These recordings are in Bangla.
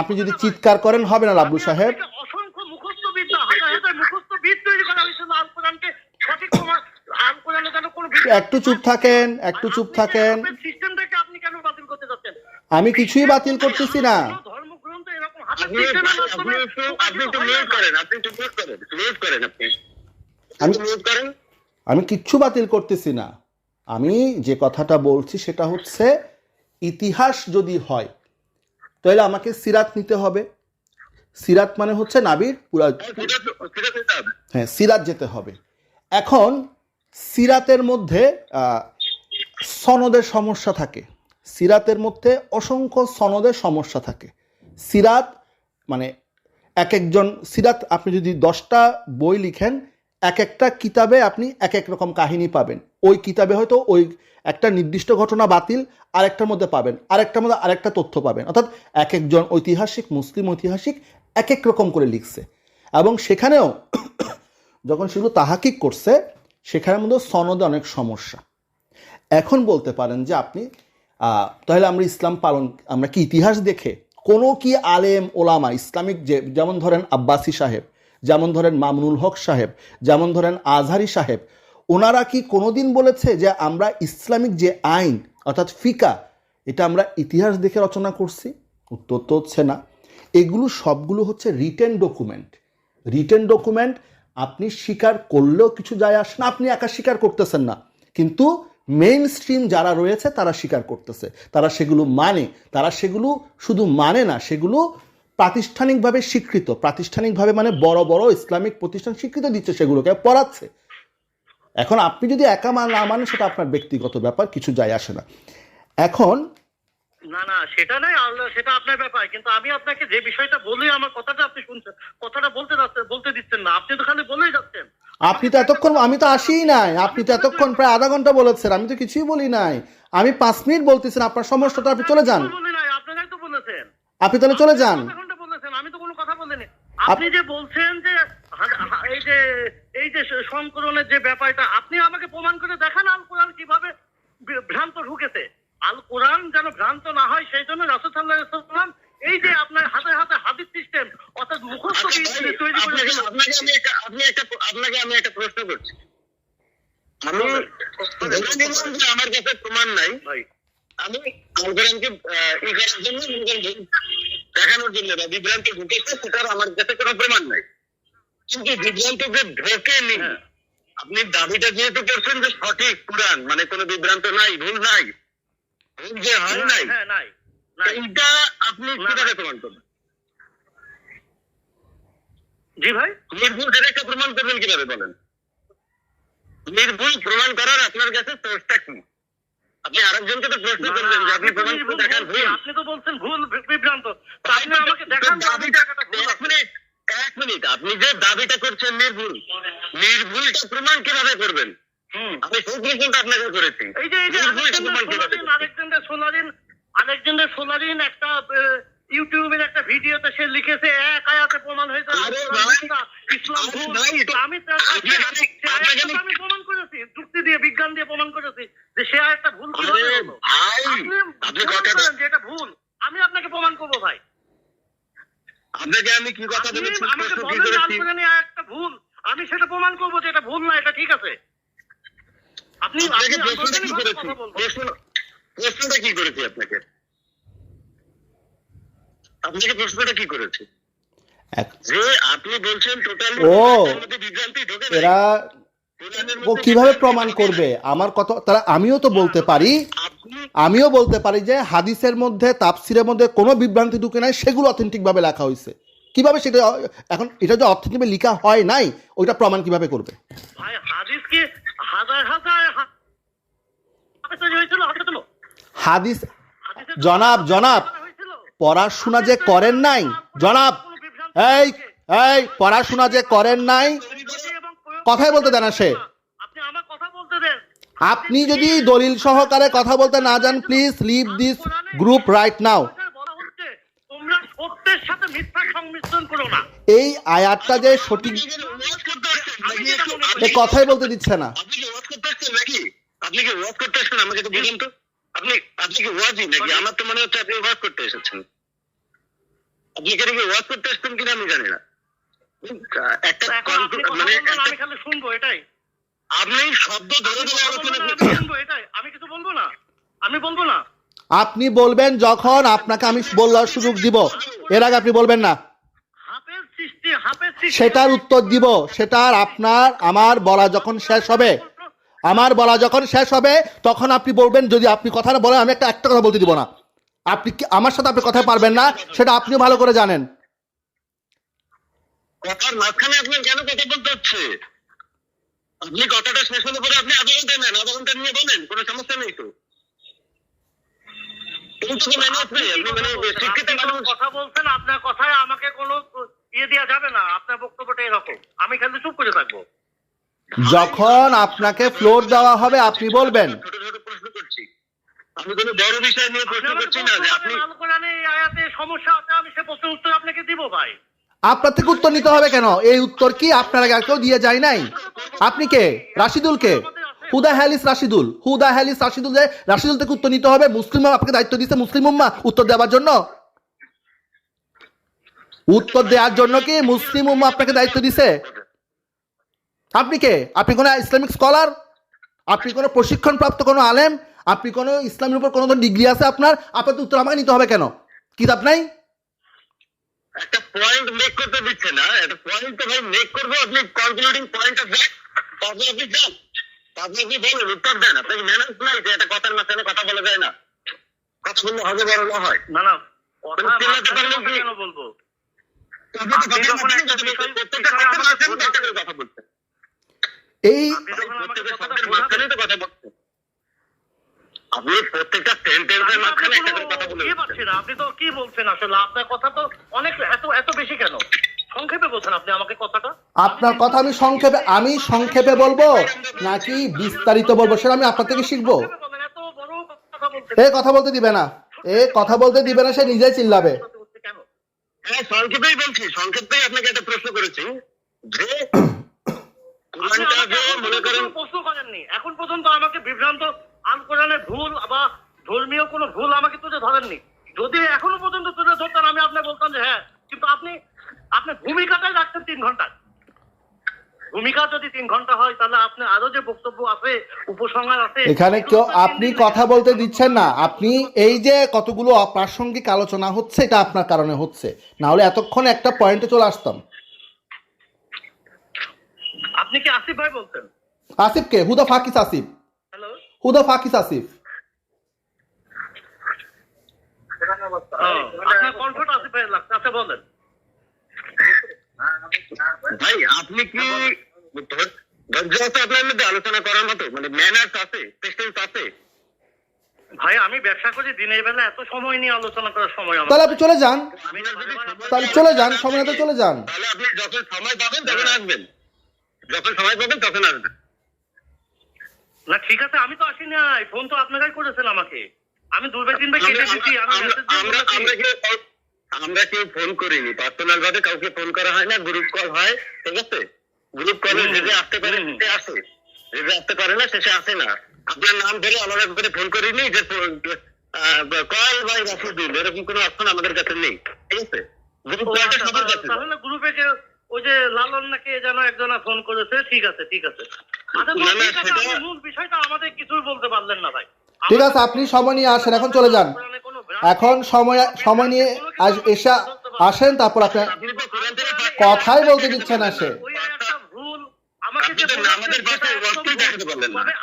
আপনি যদি চিৎকার করেন হবে না লাবলু সাহেব? অসংখ্য মুখস্থ হাজার হাজার মুখস্থ তৈরি করা হয়েছে আল কোরআনকে সঠিক প্রমাণ আল কোরআনে যেন কোনো একটু চুপ থাকেন একটু চুপ থাকেন। সিস্টেমটাকে আপনি কেন বাতিল করতে যাচ্ছেন? আমি কিছুই বাতিল করতেছি না। ধর্মগ্রন্থ এরকম হাতে আপনি আপনি একটু আপনি একটু মিউট করেন আপনি একটু মিউট করেন মিউট করেন আপনি। আমি মিউট করেন। আমি কিচ্ছু বাতিল করতেছি না। আমি যে কথাটা বলছি সেটা হচ্ছে ইতিহাস যদি হয় তাহলে আমাকে সিরাত নিতে হবে। সিরাত মানে হচ্ছে নাবির পুরা হ্যাঁ সিরাত যেতে হবে। এখন সিরাতের মধ্যে আহ, সনদের সমস্যা থাকে। সিরাতের মধ্যে অসংখ্য সনদের সমস্যা থাকে। সিরাত মানে এক একজন সিরাত আপনি যদি দশটা বই লিখেন এক একটা কিতাবে আপনি এক এক রকম কাহিনী পাবেন। ওই কিতাবে হয়তো ওই একটা নির্দিষ্ট ঘটনা বাতিল, আরেকটার মধ্যে পাবেন, আরেকটার মধ্যে আরেকটা তথ্য পাবেন। অর্থাৎ এক একজন ঐতিহাসিক, মুসলিম ঐতিহাসিক এক এক রকম করে লিখছে। এবং সেখানেও যখন সেগুলো তাহাকিক করছে, সেখানের মধ্যে সনদে অনেক সমস্যা। এখন বলতে পারেন যে আপনি তাহলে আমরা ইসলাম পালন, আমরা কি ইতিহাস দেখে কোনো কি আলেম, ওলামা, ইসলামিক যে, যেমন ধরেন আব্বাসী সাহেব যেমন ধরেন মামুনুল হক সাহেব, যেমন ধরেন আজহারি সাহেব, ওনারা কি কোনোদিন বলেছে যে আমরা ইসলামিক যে আইন, অর্থাৎ ফিকা, এটা আমরা ইতিহাস দেখে রচনা করছি? উত্তর তো হচ্ছে না। এগুলো সবগুলো হচ্ছে রিটেন ডকুমেন্ট রিটেন ডকুমেন্ট আপনি স্বীকার করলেও কিছু যায় আসে না, আপনি একা স্বীকার করতেছেন না। কিন্তু মেইন স্ট্রিম যারা রয়েছে তারা স্বীকার করতেছে। তারা সেগুলো মানে তারা সেগুলো শুধু মানে না, সেগুলো প্রাতিষ্ঠানিকভাবে স্বীকৃত। প্রাতিষ্ঠানিকভাবে মানে বড় বড় ইসলামিক প্রতিষ্ঠান স্বীকৃত দিচ্ছে সেগুলোকে পড়াচ্ছে। এখন আপনি যদি একা মান না মানেন সেটা আপনার ব্যক্তিগত ব্যাপার কিছু যায় আসে না। এখন না না সেটা নয় আল্লাহ সেটা আপনার ব্যাপার। কিন্তু আমি আপনাকে যে বিষয়টা বলি আমার কথাটা আপনি শুনছেন কথাটা বলতে যাচ্ছেন বলতে দিচ্ছেন না। আপনি তো খালি বলেই যাচ্ছেন। আপনি তো এতক্ষণ আমি তো আসিই নাই। আপনি তো এতক্ষণ প্রায় আধা ঘণ্টা বলেছেন আমি তো কিছুই বলি নাই। আমি পাঁচ মিনিট বলতেছেন আপনার সমস্যাটা আপনি চলে যান। নাই আপনি তাহলে চলে যান আধা ঘণ্টা বলেছেন আমি তো কোনো কথা বলিনি আপনি যে বলছেন যে এই যে এই যে সংকলনের যে ব্যাপারটা আপনি আমাকে প্রমাণ করে দেখান আল কোরআন কীভাবে ভ্রান্ত ঢুকেছে। আল কোরআন যেন ভ্রান্ত না হয় সেই জন্য রাসুল সাল্লাম এই যে আপনার হাতে হাতে হাদিস সিস্টেম অর্থাৎ মুখস্থ আচ্ছা, তৈরি আপনাকে আপনাকে আমি একটা আপনি একটা আপনাকে আমি একটা প্রশ্ন করছি। আমি আমার কাছে প্রমাণ নাই। আমি আহ, ই করার জন্য দেখানোর জন্য বা বিভ্রান্তি ঢুকেছে সেটার আমার কাছে কোনো প্রমাণ নাই। কিন্তু বিভ্রান্ত যে ঢোকেনি হ্যাঁ। আপনি দাবিটা যেহেতু করছেন যে সঠিক কোরআন মানে কোনো বিভ্রান্ত নাই ভুল নাই ভুল যে হয় নাই হ্যাঁ নাই এইটা আপনি কীভাবে প্রমাণ করবেন? জি ভাই? নির্ভুল সেটা একটা প্রমাণ করবেন কীভাবে বলেন? নির্ভুল প্রমাণ করার আপনার কাছে সোর্সটা কি? আপনি আরেকজনকে তো প্রশ্ন না, করলেন যে আপনি প্রমাণ দেখান ভুল। আপনি তো বলছেন ভুল বিভ্রান্ত। তা আপনি আমাকে দেখান আমি এক মিনিট এক মিনিট। আপনি যে দাবিটা করছেন নির্ভুল নির্ভুলটা প্রমাণ কীভাবে করবেন? আমি সেই প্রশ্নটা আপনাকে করেছি। এই যে এই যে আলেকজান্ডার সোলারিন আলেকজান্ডার সোলারিন একটা ইউটিউবের একটা ভিডিওতে সে লিখেছে এক আয়াতে প্রমাণ হয়েছে ইসলাম আমি আমি- প্রমাণ করেছি যুক্তি দিয়ে বিজ্ঞান দিয়ে প্রমাণ করেছি যে সে আয়াতটা ভুল আপনি এটা ভুল? আমি আপনাকে প্রমাণ করব ভাই। আপনাকে আমি কি কথা বলেছি আমাকে বলেন একটা ভুল। আমি সেটা প্রমাণ করব যে এটা ভুল না এটা ঠিক আছে। আপনি আপনাকে প্রশ্নটা কি করেছি? প্রশ্ন প্রশ্নটা কি করেছি আপনাকে? আপনাকে প্রশ্নটা কি করেছি? যে আপনি বলছেন টোটালি ও। এরা কীভাবে প্রমাণ করবে? আমার কথা তারা আমিও তো বলতে পারি। আমিও বলতে পারি যে হাদিসের মধ্যে তাফসিরের মধ্যে কোনো বিভ্রান্তি ঢুকে নাই সেগুলো অথেন্টিক ভাবে লেখা হয়েছে। কীভাবে সেটা এখন এটা যে অথেন্টিক লেখা হয় নাই ওইটা প্রমাণ কীভাবে করবে? ভাই হাদিস কি হাজার হাজার জনাব, জনাব। পড়াশোনা যে করেন নাই জনাব। এই এই পড়াশোনা যে করেন নাই কথাই বলতে দেন সে। আপনি আমার কথা বলতে দেন। আপনি যদি দলিল সহকারে কথা বলতে না যান please leave this group right now বলা হচ্ছে তোমরা সত্যের সাথে মিথ্যা সংমিশ্রণ করো না এই আয়াতটা যে সঠিক ওয়াজ কথাই বলতে দিচ্ছে না। আপনি কি ওয়াজ করতে আসছেন নাকি? আপনি কি ওয়াজ করতে আসছেন? আমাকে তো বলুন তো। আপনি আপনি কি ওয়াজই নাকি? আমার তো মনে হচ্ছে আপনি ওয়াজ করতে এসেছেন। আপনি এখানে কি ওয়াজ করতে আসছেন কিনা আমি জানি না। একটা আপনি মানে বলবেন আমি খালি শুনব এটাই। আপনি শব্দ ধরে ধরে আলোচনা করছেন। শুনব এটাই। আমি কিছু বলব না। আমি বলব না। আপনি বলবেন যখন আপনাকে আমি বলার সুযোগ দিব। এর আগে আপনি বলবেন না। সেটার উত্তর দিব। সেটার আপনার আমার বলা যখন শেষ হবে। আমার বলা যখন শেষ হবে তখন আপনি বলবেন যদি আপনি কথা না বলেন আমি একটা একটা কথা বলতে দিব না। আপনি কি আমার সাথে আপনি কথা পারবেন না সেটা আপনিও ভালো করে জানেন। কথার মাঝখানে আপনার কেন কথা বলতে হচ্ছে? আপনি কথাটা শেষ হলে পরে আপনি আধা ঘণ্টা নেন আধা ঘণ্টা নিয়ে বলেন কোনো সমস্যা নেই তো। কিন্তু তো মেনে আপনি আপনি মানে আপনি কথা বলছেন আপনার কথায় আমাকে কোনো ইয়ে দেওয়া যাবে না আপনার বক্তব্যটা এরকম। আমি খালি চুপ করে থাকব। যখন আপনাকে ফ্লোর দেওয়া হবে আপনি বলবেন ছোট ছোট প্রশ্ন করছি আমি কোনো বড় বিষয় নিয়ে আপনি প্রশ্ন করছি না যে আপনি আল কোরআনে এই আয়াতে সমস্যা আছে আমি সে প্রশ্নের উত্তর আপনাকে দিব ভাই। আপনার থেকে উত্তর নিতে হবে কেন? এই উত্তর কি আপনার আগে আর কেউ দিয়ে যায় নাই? আপনি কে? রাশিদুল কে? হুদা হ্যালিস রাশিদুল। হুদা হ্যালিস রাশিদুল যে রাশিদুল থেকে উত্তর নিতে হবে মুসলিম আপনাকে দায়িত্ব দিচ্ছে মুসলিম উম্মা। উত্তর দেওয়ার জন্য? উত্তর দেওয়ার জন্য কি মুসলিম উম্মা আপনাকে দায়িত্ব দিছে আপনি কে? আপনি কোনো ইসলামিক স্কলার? আপনি কোনো প্রশিক্ষণপ্রাপ্ত কোনো আলেম? আপনি কোনো ইসলামের উপর কোনো ডিগ্রি আছে আপনার? আপনার তো উত্তর আমাকে নিতে হবে কেন? কিতাব নাই? একটা পয়েন্ট মেক করতে দিচ্ছে না। একটা পয়েন্ট তো ভাই মেক করব আপনি কনক্লুডিং তারপরে আপনি যান। আপনি বলেন উত্তর দেন। আপনাকে ম্যানেজ নাই যে একটা কথার মাঝখানে কথা বলা যায় না? কথা বললে হবে বড় না হয়। না না কথা কি? বলব? এই আপনি যখন আমাকে প্রত্যেকটা কথাটা শব্দের বোঝাবেন মাঝখানে তো কথা বলছেন আপনি প্রত্যেকটা সেন্টেন্সের মাঝখানে একটা করে কথা বলে না। আপনি তো কি বলছেন আসলে? আপনার কথা তো অনেক এত এত বেশি কেন? সংক্ষেপে বলছেন আপনি আমাকে কথাটা। আপনার কথা আমি সংক্ষেপে আমি সংক্ষেপে বলব? নাকি বিস্তারিত বলব? সেটা আমি আপনার থেকে শিখব। এ কথা বলতে দিবে না। এ কথা বলতে দিবে না সে নিজেই চিল্লাবে। কেন হ্যাঁ সংক্ষেপেই বলছি। সংক্ষেপেই আপনাকে একটা প্রশ্ন করেছি। যে মনে প্রশ্ন করেননি। এখন পর্যন্ত আমাকে বিভ্রান্ত আল কোরআনের ভুল বা ধর্মীয় কোনো ভুল আমাকে তুলে ধরেননি। যদি এখনও পর্যন্ত তুলে ধরতেন আমি আপনাকে বলতাম যে হ্যাঁ কিন্তু আপনি আপনি ভূমিকাটাই রাখছেন তিন ঘণ্টা। ভূমিকা যদি তিন ঘণ্টা হয় তাহলে আপনি আরও যে বক্তব্য আছে উপসংহার আছে এখানে কেউ আপনি কথা বলতে দিচ্ছেন না। আপনি এই যে কতগুলো অপ্রাসঙ্গিক আলোচনা হচ্ছে এটা আপনার কারণে হচ্ছে। না হলে এতক্ষণ একটা পয়েন্টে চলে আসতাম। আপনি কি আসিফ ভাই বলছেন? আসিফ কে? হুদা ফাকিস আসিফ? ফাকিস আসিফ আপনার কণ্ঠটা আসিফ ভাই লাগছে বলেন। ভাই আপনি কি আপনার মধ্যে? আলোচনা করার মতো? মানে ম্যানার্স আছে পেশেন্স আছে? ভাই আমি ব্যবসা করি দিনের বেলা এত সময় নিয়ে আলোচনা করার সময় আমার তাহলে আপনি চলে যান। তাহলে চলে যান সময় হাতে চলে যান। তাহলে আপনি যখন সময় পাবেন তখন আসবেন। যখন সময় পাবেন তখন আসবেন। না ঠিক আছে আমি তো আসি নাই। ফোন তো আপনারাই করেছেন আমাকে। আমি তিন বার কেটে আমি আমরা মেসেজ আমরা আমরা কেউ ফোন করিনি। পার্সোনাল ভাবে কাউকে ফোন করা হয় না গ্রুপ কল হয় ঠিক আছে? গ্রুপ কলে যে যে আসতে পারে সে আসে। যে আসতে পারে না সে আসে না। আপনার নাম ধরে আলাদা করে ফোন করিনি যে কল বাই রাফিদুল এরকম কোনো অপশন আমাদের কাছে নেই ঠিক আছে? গ্রুপ কলটা আচ্ছা, সবার কাছে। গ্রুপে ওই যে লালন নাকি যেন একজন ফোন করেছে ঠিক আছে ঠিক আছে। ঠিক আছে আপনি মূল বিষয়টা আমাদের কিছুই বলতে পারলেন না ভাই। ঠিক আছে আপনি সময় নিয়ে আসেন এখন চলে যান। এখন সময় সময় নিয়ে এসে আসেন তারপর আপনি আপনি তো কোরআন থেকে কথাই বলতে দিচ্ছে না সে। ওই একটা ভুল আমাকে যে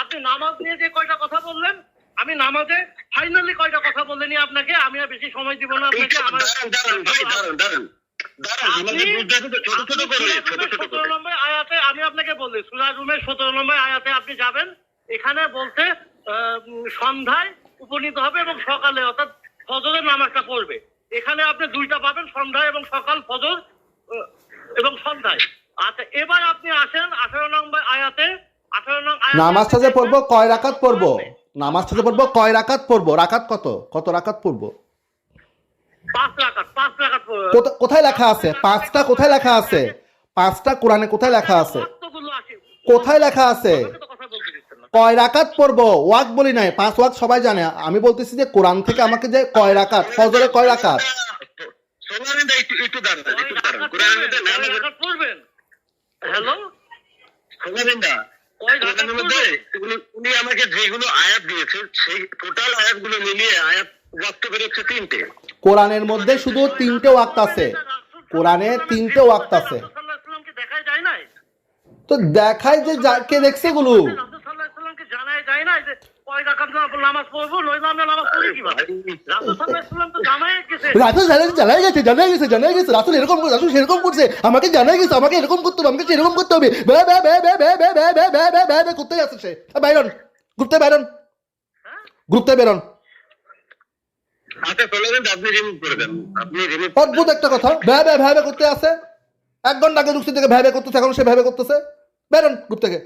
আপনি নামাজ নিয়ে যে কয়টা কথা বললেন আমি নামাজে ফাইনালি কয়টা কথা বললেনি আপনাকে আমি আর বেশি সময় দিব না আপনাকে আমার আয়াতে আমি আপনাকে বললি সুরা রুমের সতেরো নম্বর আয়াতে আপনি যাবেন এখানে বলতে সন্ধ্যায় উপনীত হবে এবং সকালে অর্থাৎ ফজরের নামাজটা পড়বে। এখানে আপনি দুইটা পাবেন সন্ধ্যায় এবং সকাল ফজর এবং সন্ধ্যায়। আচ্ছা এবার আপনি আসেন আঠারো নম্বর আয়াতে আঠারো নম্বর নামাজটা যে পড়ব কয় রাকাত পড়ব? নামাজটা যে পড়ব কয় রাকাত পড়ব? রাকাত কত? কত রাকাত পড়ব? পাঁচ রাকাত পাঁচ রাকাত পড়বে। কোথা- কোথায় লেখা আছে? পাঁচটা কোথায় লেখা আছে? পাঁচটা কোরআনে কোথায় লেখা আছে? কোথায় লেখা আছে। কয় রাকাত পড়ব? ওয়াক বলি নাই পাঁচ ওয়াক সবাই জানে। আমি বলতেছি যে কোরআন থেকে আমাকে যে কয় রাকাত ফজরে কয় রাকাত? হ্যালো উনি আমাকে যেগুলো আয়াত দিয়েছে সেই টোটাল আয়াতগুলো মিলিয়ে আয়াত রক্ত বেরোচ্ছে তিনটে কোরআনের মধ্যে শুধু তিনটে ওয়াক্ত আছে কোরআনে তিনটে ওয়াক্ত আছে তো দেখায় যে কে দেখছে গুলো আমাকে জানাই গেছে আমাকে এরকম করতে হবে আমাকে করতে হবে করতে বাইরন ঘুরতে বাইরন বেরন আচ্ছা সোনারিন্দা আপনি রিমুভ করে দেন। আপনি রিমুভ অদ্ভুত একটা কথা। ভ্যা ভ্যা ভ্যা ভ্যা করতে আছে। এক ঘণ্টা আগে ঢুকছি থেকে ভ্যা ভ্যা করতেছে এখন সে ভ্যা ভ্যা করতেছে। বেরোন গ্রুপ থেকে।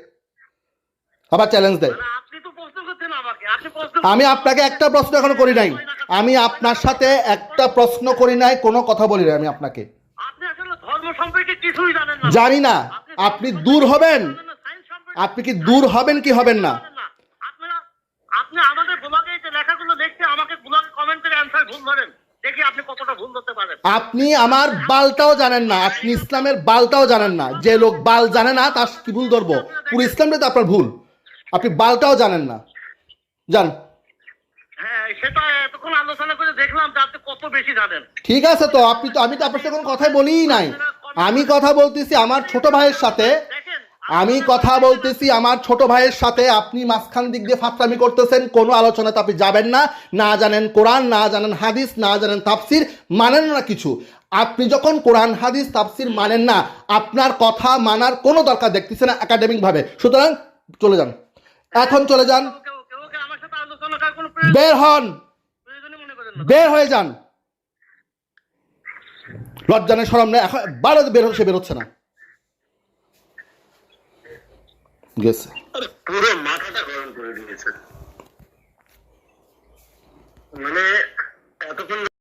আবার চ্যালেঞ্জ দেয়। মানে আপনি তো প্রশ্ন করছেন আমাকে। আপনি প্রশ্ন আমি আপনাকে একটা প্রশ্ন এখনও করি নাই। আমি আপনার সাথে একটা প্রশ্ন করি নাই কোনো কথা বলি নাই আমি আপনাকে। আপনি আসলে ধর্ম সম্পর্কে কিছুই জানেন না। জানি না। আপনি দূর হবেন। আপনি কি দূর হবেন কি হবেন না জানেন না। আপনারা আপনি আমাদের ব্লগে এই যে লেখাগুলো দেখতে আমাকে ব্লগে কমেন্ট করে অ্যান্সার ভুল ধরেন দেখি আপনি কতটা ভুল ধরতে পারেন। আপনি আমার বালটাও জানেন না আপনি ইসলামের বালটাও জানেন না। যে লোক বাল জানে না তার কি ভুল ধরবো? পুরো ইসলামটা তো আপনার ভুল। আপনি বালটাও জানেন না। জান হ্যাঁ জানেন। ঠিক আছে তো আপনি তো আমি তো আপনার সাথে কোনো কথাই বলিই নাই। আমি কথা বলতেছি আমার ছোট ভাইয়ের সাথে। আমি কথা বলতেছি আমার ছোট ভাইয়ের সাথে আপনি মাঝখান দিক দিয়ে ফাঁসলামি করতেছেন কোনো আলোচনাতে আপনি যাবেন না না জানেন কোরআন না জানেন হাদিস না জানেন তাফসির মানেন না কিছু। আপনি যখন কোরআন হাদিস তাফসির মানেন না আপনার কথা মানার কোনো দরকার দেখতেছে না একাডেমিক ভাবে সুতরাং চলে যান। এখন চলে যান। বের হন। বের হয়ে যান। লজ্জানের সরম নেই এখন বারো বের হচ্ছে বেরোচ্ছে না। গেছে পুরো মাথাটা গরম করে দিয়েছে। মানে এতক্ষণ